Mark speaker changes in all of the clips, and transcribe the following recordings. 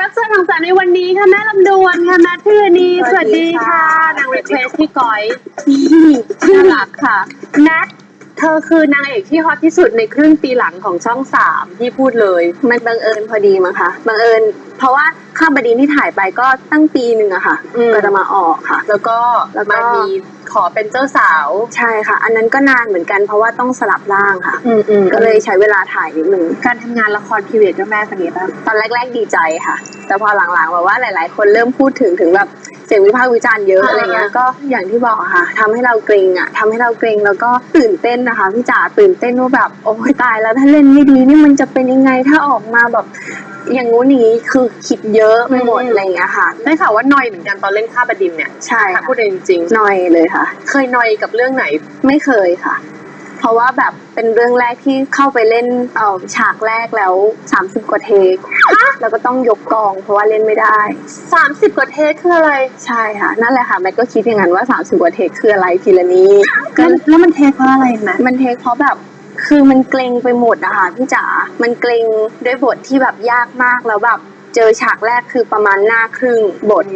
Speaker 1: รับเชิญของสารในวันนี้ค่ะแม่ลำดวนค่ะแม่ทือนีส
Speaker 2: วั
Speaker 1: ส
Speaker 2: ดีค่ะ
Speaker 1: นางรีเควสพี่ก้อยน่ารักค่ะแนทเธอคือนางเอกที่ฮอตที่สุดในครึ่งปีหลังของช่องสามที่พูดเลย
Speaker 2: มันบังเอิญพอดีมั้งคะบังเอิญ เพราะว่าข้ามบดินที่ถ่ายไปก็ตั้งปีหนึ่งอะค่ะ
Speaker 1: อืม
Speaker 2: ก็จะมาออกค่ะ
Speaker 1: แล้วก็
Speaker 2: แล้วก็
Speaker 1: มามีขอเป็นเจ้าสาว
Speaker 2: ใช่ค่ะ อันนั้นก็นานเหมือนกันเพราะว่าต้องสลับร่างค่ะ
Speaker 1: อืมอืม
Speaker 2: ก็เลยใช้เวลาถ่ายนิดนึง
Speaker 1: การทำงานละครพีเรียดกับแม่คนนี้บ้าง
Speaker 2: ตอนแรก ๆ ดีใจค่ะ แต่พอหลังๆแบบว่าหลาย ๆ คนเริ่มพูดถึงถึงแบบเสียงวิพากษ์วิจารณ์เยอะ
Speaker 1: อ่า
Speaker 2: อะไรเงี้ย ก็อย่างที่บอกอะค่ะทำให้เราเกรงอะทำให้เราเกรงแล้วก็ตื่นเต้นนะคะพี่จ๋าตื่นเต้นว่าแบบโอ้ยตายแล้วถ้าเล่นไม่ดีนี่มันจะเป็นยังไงถ้าออกมาแบบ อย่างงู้นอย่างนี้คือคิดเยอะไปหมดอะไรเงี้ยค่ะ
Speaker 1: ได้ข่าวว่านอยเหมือนกันตอนเล่นข้าบดินเนี่ย
Speaker 2: ใช่
Speaker 1: ถ้า
Speaker 2: ค่ะ
Speaker 1: พูดเองจริง
Speaker 2: หน่อยเลยค่ะ
Speaker 1: ๆเคยนอยกับเรื่องไหน
Speaker 2: ไม่เคยค่ะ เพราะว่าแบบเป็นเรื่องแรกที่เข้าไปเล่นเอ่อฉากแรกแล้ว30กว่าเทคแล้วก็ต้องยกกอง เพราะว่าเล่นไม่ได้
Speaker 1: 30 กว่าเทคคืออะไร
Speaker 2: ใช่ค่ะ นั่นแหละค่ะแมทก็คิดอย่างนั้นว่า30กว่าเทคคืออะไรทีละนี้ก็
Speaker 1: แล้วมันเทคเพราะอะไรนะ
Speaker 2: มันเทคเพราะแบบ คือมันเกรงไปหมดอะค่ะพี่จ๋ามันเกรงด้วยบทที่แบบยากมากแล้วแบบ เจอฉากแรกคือประมาณหน้าครึ่งบท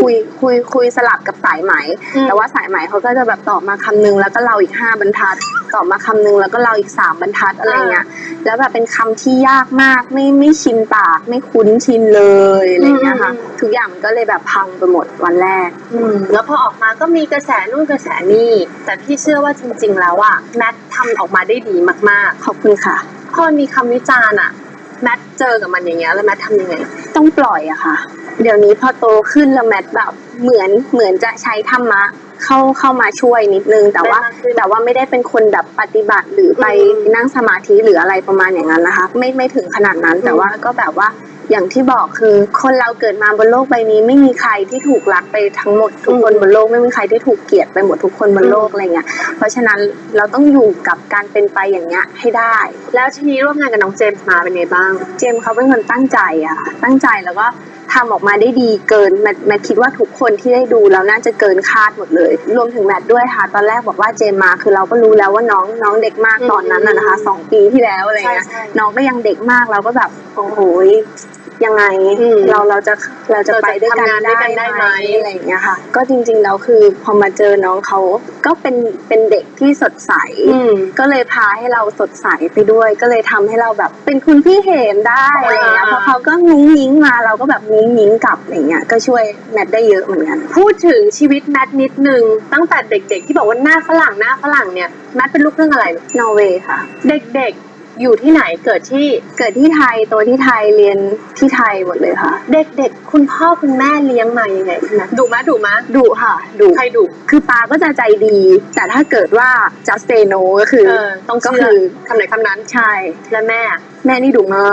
Speaker 2: คุยคุยคุยสลับกับสายไหม
Speaker 1: อืม
Speaker 2: แต่ว่าสายไหมเขาก็จะแบบตอบมาคำนึงแล้วก็เราอีกห้าบรรทัดตอบมาคำนึงแล้วก็เราอีกสามบรรทัดอะไรเงี้ยแล้วแบบเป็นคำที่ยากมากไม่ไม่ชินปากไม่คุ้นชินเลยอะไรเงี้ยค่ะทุกอย่างมันก็เลยแบบพังไปหมดวันแรก
Speaker 1: อืมแล้วพอออกมาก็มีกระแสนู่นกระแสนี่แต่พี่เชื่อว่าจริง ๆ แล้วอะแมททำออกมาได้ดีมาก
Speaker 2: ขอบคุณค่ะ
Speaker 1: ๆพอมีคำวิจารณ์อะ แมทเจอกับมันอย่างเงี้ยแล้วแมททำยังไง
Speaker 2: ต้องปล่อยอะค่ะ เดี๋ยวนี้พอโตขึ้นแล้วแมทแบบเหมือนเหมือนจะใช้ธรรมะเข้าเข้ามาช่วยนิดนึง แต่ว่า
Speaker 1: ได้มากขึ้น
Speaker 2: แต่ว่าไม่ได้เป็นคนแบบปฏิบัติหรือไป
Speaker 1: อืม
Speaker 2: นั่งสมาธิหรืออะไรประมาณอย่างนั้นนะคะ ไม่ไม่ถึงขนาดนั้นแต่ว่าก็แบบว่า อย่างที่บอกคือคนเราเกิดมาบนโลกใบนี้ไม่มีใครที่ถูกรักไปทั้งหมดทุกคนบนโลกไม่มีใครที่ถูกเกลียดไปหมดทุกคนบนโลกอะไรเงี้ยเพราะฉะนั้นเราต้องอยู่กับการเป็นไปอย่างเงี้ยให้ได้
Speaker 1: แล้วทีนี้ร่วมงานกับน้องเจมส์มาเป็นไงบ้าง
Speaker 2: เจมส์เขาเป็นคนตั้งใจอะค่ะตั้งใจแล้วก็ทำออกมาได้ดีเกินแมทแมทคิดว่าทุกคนที่ได้ดูแล้วน่าจะเกินคาดหมดเลย รวมถึงแมทด้วยค่ะ ตอนแรกบอกว่าเจมส์มาคือเราก็รู้แล้วว่าน้องน้องเด็กมาก
Speaker 1: อืม
Speaker 2: ตอนนั้นน่ะนะคะสองปีที่แล้วอะไรเงี้ย
Speaker 1: ใช่ใช่
Speaker 2: น้องก็ยังเด็กมากเราก็แบบโอ้โห ยังไง
Speaker 1: อืม
Speaker 2: เราเราจะเราจะ
Speaker 1: เราจะ
Speaker 2: ไปด้วยกัน
Speaker 1: ทำงานด้วยกันได้ไหม
Speaker 2: อะไรอย่างเงี้ยค่ะ ก็จริงๆแล้วคือพอมาเจอน้องเขาก็เป็นเป็นเด็กที่สดใส
Speaker 1: อืม
Speaker 2: ก็เลยพาให้เราสดใสไปด้วย ก็เลยทำให้เราแบบเป็นคุณพี่เห็นได้อะไรเงี้ย
Speaker 1: อ่า
Speaker 2: เพราะเขาก็งุ้งยิงมาเราก็แบบงุ้งยิงกลับอะไรเงี้ยก็ช่วยแมทได้เยอะเหมือนกัน
Speaker 1: พูดถึงชีวิตแมทนิดนึงตั้งแต่เด็ก ๆ ที่บอกว่าหน้าฝรั่งหน้าฝรั่งเนี่ยแมทเป็นลูกครึ่งอะไรลูก
Speaker 2: นอร์เวย์ค่ะ
Speaker 1: เด็กๆ อยู่ที่ไหนเกิดที่
Speaker 2: เกิดที่ไทยตัวที่ไทยเรียนที่ไทยหมดเลยค่ะ
Speaker 1: เด็กๆ คุณพ่อคุณแม่เลี้ยงมายังไงคุณแมทดุมะดุมะ
Speaker 2: ดุค่ะดุ
Speaker 1: ใครดุ
Speaker 2: คือปาก็จะใจดี แต่ถ้าเกิดว่า just say no ก็คือ
Speaker 1: เออต้อง
Speaker 2: ก็
Speaker 1: เชื่
Speaker 2: คืออ
Speaker 1: คำไหนคำนั้น
Speaker 2: ใช่
Speaker 1: และแม่
Speaker 2: แม่นี่ดุมา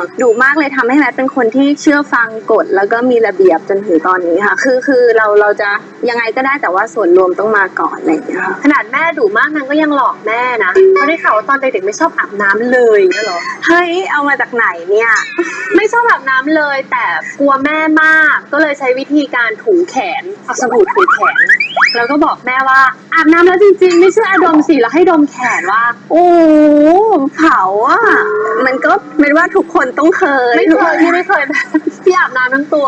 Speaker 2: กดุมากเลยทำให้แมทเป็นคนที่เชื่อฟังกฎแล้วก็มีระเบียบจนถึงตอนนี้ค่ะ คือคือเราเราจะยังไงก็ได้แต่ว่าส่วนรวมต้องมาก่อนอะไรอย่างเงี้ยค่ะ
Speaker 1: ขนาดแม่ดุมากนางก็ยังหลอกแม่นะเพราะได้ข่าวว่าตอนเด็กๆไม่ชอบอาบน้ำเลยนะเหรอ
Speaker 2: เฮ้ยเอามาจากไหนเนี่ย
Speaker 1: ไม่ชอบอาบน้ำเลย แต่กลัวแม่มาก ก็เลยใช้วิธีการถูแขนเอาสบู่ถูแขน แล้วก็บอกแม่ว่าอาบน้ำแล้วจริงๆ ไม่เชื่ออาดมสิแล้วให้ดมแขนว่า
Speaker 2: โอ้เผาอะมันก็เป็นว่าทุกคนต้องเคย
Speaker 1: ไม่เคยพี่ไม่เคยแบบพี่อาบน้ำทั้งตัว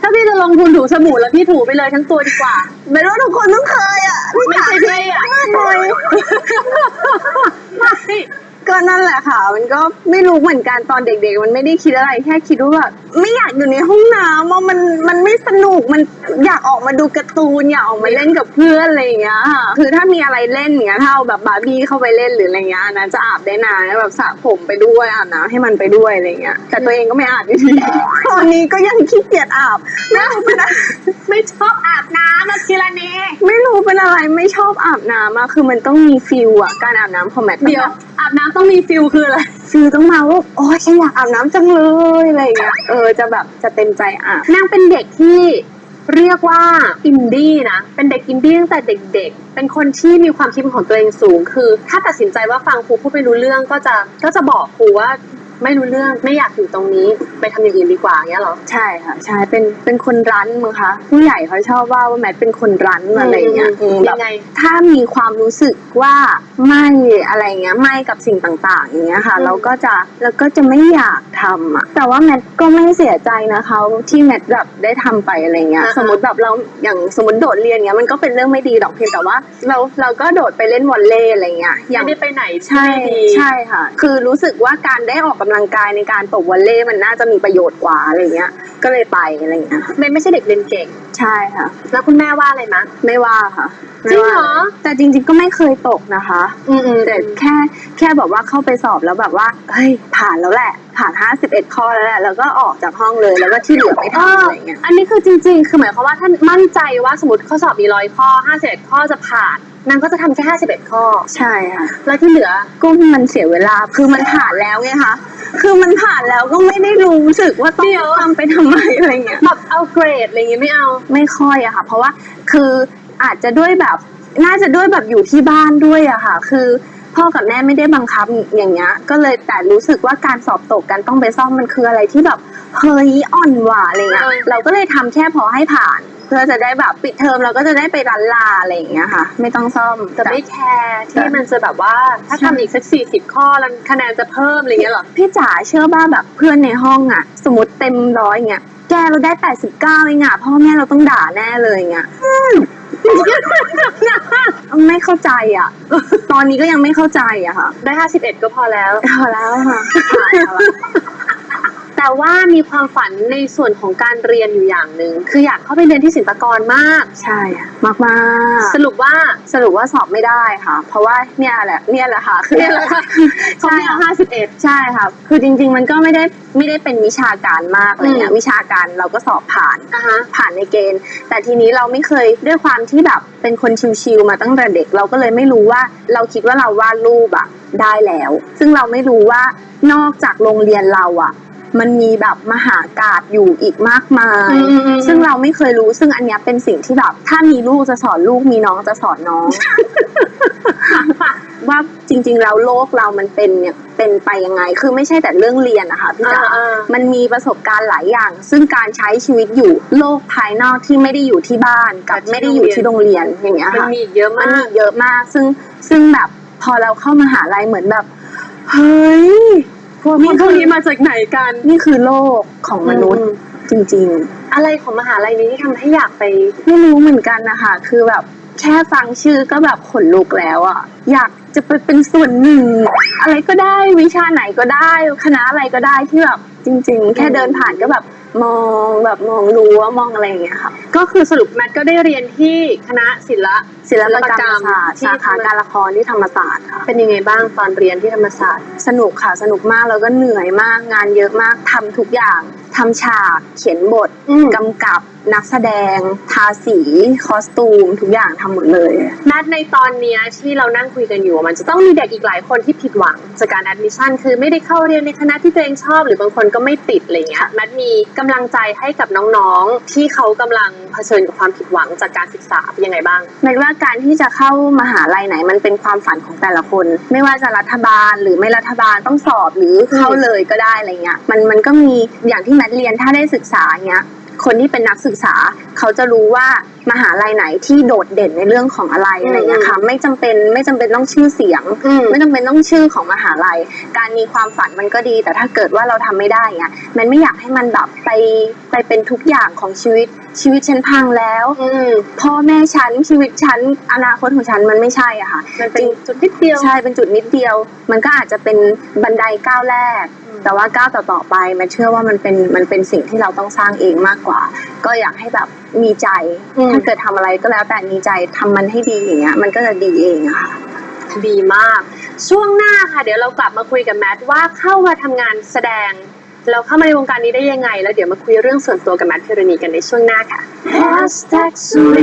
Speaker 1: ถ้าพี่จะลงทุนถูสบู่แล้วพี่ถูไปเลยทั้งตัวดีกว่า
Speaker 2: เป็นว่าทุกคนต้องเคยอะ
Speaker 1: ไม่ใช่พี่อะ
Speaker 2: เคย
Speaker 1: ไม่
Speaker 2: ก็นั่นแหละค่ะ มันก็ไม่รู้เหมือนกันตอนเด็ก ๆ มันไม่ได้คิดอะไรแค่คิดว่าแบบไม่อยากอยู่ในห้องน้ำว่ามันมันไม่สนุกมันอยากออกมาดูการ์ตูนอยากออกมาเล่นกับเพื่อนอะไรอย่างเงี้ยค่ะคือถ้ามีอะไรเล่นอย่างเงี้ยถ้าเอาแบบบาร์บี้เข้าไปเล่นหรืออะไรเงี้ยอันนะจะอาบได้นานแบบสระผมไปด้วยอาบน้ำให้มันไปด้วยอะไรเงี้ยแต่ตัวเองก็ไม่อาบอยู่ดีตอนนี้ก็ยังขี้เกียจอาบไม่รู้เป็นอะไร
Speaker 1: ไม่ชอบอาบน้ำอะทีละเน
Speaker 2: ไม่รู้เป็นอะไรไม่ชอบอาบน้ำอะคือมันต้องมีฟิลอะการอาบน้ำของแมท
Speaker 1: เดี๋ยวอาบน้ำต้ององมีฟิลคืออะไร
Speaker 2: ฟิลต้องมาว่าโอ้ยฉันอยากอาบน้ำจังเลยอะไรอย่างเงี้ยเออจะแบบจะเต็มใจอาบ
Speaker 1: นางเป็นเด็กที่เรียกว่าอินดี้นะ เป็นเด็กอินดี้ตั้งแต่เด็ก ๆ เป็นคนที่มีความคิดของตัวเองสูง คือ ถ้าตัดสินใจว่าฟังครูพูดไม่รู้เรื่องก็จะก็จะบอกครูว่า ไม่รู้เรื่องไม่อยากอยู่ตรงนี้ไปทำอย่างอื่นดีกว่าอย่างเงี้ยเหรอ
Speaker 2: ใช่ค่ะใช่เป็นเป็นคนรั้นมึงคะผู้ใหญ่เขาชอบว่าว่าแมทเป็นคนรั้นอะไรอย่างเงี้ย
Speaker 1: อืม
Speaker 2: อืมแบ
Speaker 1: ยั
Speaker 2: บ
Speaker 1: งไง
Speaker 2: ถ้ามีความรู้สึกว่าไม่อะไรเงี้ยไม่กับสิ่งต่างๆ อย่างเงี้ยค่ะ
Speaker 1: อืม
Speaker 2: เราก็จะเราก็จะไม่อยากทำอะแต่ว่าแมทก็ไม่เสียใจนะคะที่แมทแบบได้ทำไปอะไรเงี้ย สมมติแบบเราอย่างสมมติโดดเรียนเงี้ยมันก็เป็นเรื่องไม่ดีหรอกเพียงแต่ว่า เราเราก็โดดไปเล่นวอลเลย์อะไรเงี้ยอย่าง
Speaker 1: ไม่ได้ไปไหน
Speaker 2: ใช่
Speaker 1: ที่ไม่ดี
Speaker 2: ใช่ค่ะ คือรู้สึกว่าการได้ออกกำลังกายในการตบวอลเลย์มันน่าจะมีประโยชน์กว่าอะไรเงี้ย ก็เลยไปอะไรเงี้ย
Speaker 1: เมย์ไม่ใช่เด็กเรียนเก่ง
Speaker 2: ใช่ค่ะ
Speaker 1: แล้วคุณแม่ว่าอะไรมะ
Speaker 2: ไม่ว่าค่ะ
Speaker 1: จริงเหรอ
Speaker 2: ไม่ว่าแต่จริง ๆ ก็ไม่เคยตกนะคะ
Speaker 1: อืมอืม
Speaker 2: แต่แค่แค่แบบว่าเข้าไปสอบแล้วแบบว่าเฮ้ยผ่านแล้วแหละ ผ่าน51ข้อแล้วแหละแล้วก็ออกจากห้องเลยแล้วก็ที่เหลือไม่
Speaker 1: เอ
Speaker 2: ทำ
Speaker 1: อ
Speaker 2: อะไรเงี้ย
Speaker 1: อันนี้คือจริง ๆ คือหมายความว่าท่านมั่นใจว่าสมมติข้อสอบมีร้อยข้อ51ข้อจะผ่านนางก็จะทำแค่51ข้อ
Speaker 2: ใช่ค่ะ
Speaker 1: แล้วที่เหลือ
Speaker 2: ก็มันเสียเวลา คือมันผ่านแล้วไงคะ คือมันผ่านแล้วก็ไม่ได้รู้สึกว่าต้อ
Speaker 1: เดี๋
Speaker 2: ง
Speaker 1: ยว
Speaker 2: ทำไปทำไมอะไรเงี้ย
Speaker 1: แบบเอาเกรดอะไรอย่างงี้ไม่เอา
Speaker 2: ไม่ค่อยอะค่ะ เพราะว่าคืออาจจะด้วยแบบ น่าจะด้วยแบบอยู่ที่บ้านด้วยอะค่ะ คือพ่อกับแม่ไม่ได้บังคับอย่างเงี้ย ก็เลยแต่รู้สึกว่าการสอบตกกันต้องไปซ่อมมันคืออะไรที่แบบเฮ้ยอ่อนหว่าอะไรเงี้ย
Speaker 1: เออ
Speaker 2: เราก็เลยทำแค่พอให้ผ่านเพื่อจะได้แบบปิดเทอมเราก็จะได้ไปรันลาอะไรอย่างเงี้ยค่ะ ไม่ต้องซ่อม
Speaker 1: แต่ไม่แคร์ที่มันจะแบบว่าถ้า
Speaker 2: ใช่
Speaker 1: ทำอีกสักสี่สิบข้อแล้วคะแนนจะเพิ่มอะไรอย่างเงี้ยเหรอ
Speaker 2: พี่จ๋าเชื่อบ้าแบบเพื่อนในห้องอะสมมติเต็มร้อยเงี้ยแกเราได้แปดสิบเก้าเองอะพ่อแม่เราต้องด่าแน่เลยเงี้ยไม่เข้าใจอะ ตอนนี้ก็ยังไม่เข้าใจอะค่ะ
Speaker 1: ได้ห้าสิบเอ็ดก็พอแล้ว
Speaker 2: พอแล้วค่ะ
Speaker 1: แต่ว่ามีความฝันในส่วนของการเรียนอยู่อย่างหนึ่งคืออยากเข้าไปเรียนที่ศิลปากรมาก
Speaker 2: ใช่อะมากมาก
Speaker 1: สรุปว่า
Speaker 2: สรุปว่าสอบไม่ได้ค่ะ เพราะว่าเนี่ยแหละเนี่ยแหละค่ะคือ
Speaker 1: เนี่ยแหละค่ะเขาไม่เอาห้าสิบเอ็ด
Speaker 2: ใช่ค่ะคือจริง ๆ มันก็ไม่ได้ไม่ได้เป็นวิชาการมากอะไรเงี้ย
Speaker 1: อืม
Speaker 2: วิชาการเราก็สอบผ่าน
Speaker 1: อะฮะ
Speaker 2: ผ่านในเกณฑ์ แต่ทีนี้เราไม่เคยด้วยความที่แบบเป็นคนชิวๆมาตั้งแต่เด็กเราก็เลยไม่รู้ว่าเราคิดว่าเราวาดรูปอะได้แล้ว ซึ่งเราไม่รู้ว่านอกจากโรงเรียนเราอะ มันมีแบบมหากาบอยู่อีกมากมาย
Speaker 1: อืมอืม
Speaker 2: ซึ่งเราไม่เคยรู้ซึ่งอันเนี้ยเป็นสิ่งที่แบบถ้ามีลูกจะสอนลูกมีน้องจะสอนน้อง ว่าจริงๆแล้วโลกเรามันเป็นเนี่ยเป็นไปยังไง คือไม่ใช่แต่เรื่องเรียนนะคะพี่จ๋า
Speaker 1: อ่า
Speaker 2: มันมีประสบการณ์หลายอย่าง ซึ่งการใช้ชีวิตอยู่โลกภายนอกที่ไม่ได้อยู่ที่บ้านกับไม่ได้อยู่ที่โรงเรียนอย่างเงี้ย
Speaker 1: มัน
Speaker 2: ค่ะ
Speaker 1: มีอีกเยอะ
Speaker 2: มัน
Speaker 1: มาก
Speaker 2: มีเยอะมาก ซึ่งซึ่งแบบพอเราเข้ามาหาลัยเหมือนแบบ เฮ้ย
Speaker 1: พวกพวกนี้มาจากไหนกัน
Speaker 2: นี่คือโลกของมนุษย์
Speaker 1: อืม
Speaker 2: จริง
Speaker 1: อะไรของมหาลัยนี้ที่ทำให้อยากไป
Speaker 2: ๆไม่รู้เหมือนกันนะคะคือแบบ แค่ฟังชื่อก็แบบขนลุกแล้วอะอยากจะไปเป็นส่วนหนึ่ง อะไรก็ได้วิชาไหนก็ได้ คณะอะไรก็ได้ที่แบบจริง ๆ แค่เดินผ่านก็แบบมองแบบมองรั้วมองอะไรอย่างเงี้ยค่ะ
Speaker 1: ก็คือสรุปแมทก็ได้เรียนที่คณะศิลปะ
Speaker 2: ศิลปกรรมศาสตร์
Speaker 1: ที่
Speaker 2: สาขาการละครที่ธรรมศาสตร์ค่ะ
Speaker 1: เป็นยังไงบ้างตอนเรียนที่ธรรมศาสตร์
Speaker 2: สนุกค่ะสนุกมากแล้วก็เหนื่อยมากงานเยอะมากทำทุกอย่างทำฉาก เขียนบท
Speaker 1: อืม
Speaker 2: กำกับนักแสดง ทาสี คอสตูม ทุกอย่างทำหมดเลย
Speaker 1: แมทในตอนเนี้ยที่เรานั่งคุยกันอยู่มันจะต้องมีเด็กอีกหลายคนที่ผิดหวังจากการแอดมิชชั่นคือไม่ได้เข้าเรียนในคณะที่ตัวเองชอบ หรือบางคนก็ไม่ติดอะไรเงี้ยแมทมีกำลังใจให้กับน้องๆ ที่เขากำลังเผชิญกับความผิดหวังจากการศึกษาเป็นยังไงบ้าง
Speaker 2: แม้ว่าการที่จะเข้ามหาลัยไหนมันเป็นความฝันของแต่ละคน ไม่ว่าจะรัฐบาลหรือไม่รัฐบาลต้องสอบหรือเข้าเลยก็ได้อะไรเงี้ยมันมันก็มีอย่างที่แมทเรียนถ้าได้ศึกษาเงี้ยคนที่เป็นนักศึกษาเขาจะรู้ว่ามหาลัยไหนที่โดดเด่นในเรื่องของอะไรอะไรเงี้ยค่ะไม่จำเป็นไม่จำเป็นต้องชื่อเสียง
Speaker 1: อืม
Speaker 2: ไม่จำเป็นต้องชื่อของมหาลัย การมีความฝันมันก็ดี แต่ถ้าเกิดว่าเราทำไม่ได้เงี้ยมันไม่อยากให้มันแบบไปไปเป็นทุกอย่างของชีวิตชีวิตฉันพังแล้ว
Speaker 1: อืม
Speaker 2: พ่อแม่ฉันชีวิตฉันอนาคตของฉันมันไม่ใช่อะค่ะ
Speaker 1: มันเป็นจุดนิดเดียว
Speaker 2: ใช่เป็นจุดนิดเดียว มันก็อาจจะเป็นบันไดก้าวแรก
Speaker 1: อืม
Speaker 2: แต่ว่าก้าวต่อๆไปมันเชื่อว่ามันเป็นมันเป็นสิ่งที่เราต้องสร้างเองมากกว่า ก็อยากให้แบบมีใจ
Speaker 1: อืม
Speaker 2: ถ้าเกิดทำอะไรก็แล้วแต่มีใจทำมันให้ดีอย่างเงี้ยมันก็จะดีเองอะค่ะ
Speaker 1: ดีมาก ช่วงหน้าค่ะ เดี๋ยวเรากลับมาคุยกับแมทว่าเข้ามาทำงานแสดงแล้วเข้ามาในวงการนี้ได้ยังไง แล้วเดี๋ยวมาคุยเรื่องส่วนตัวกับแมทพิรณีกันในช่วงหน้าค่ะ
Speaker 3: Hashtag Sweet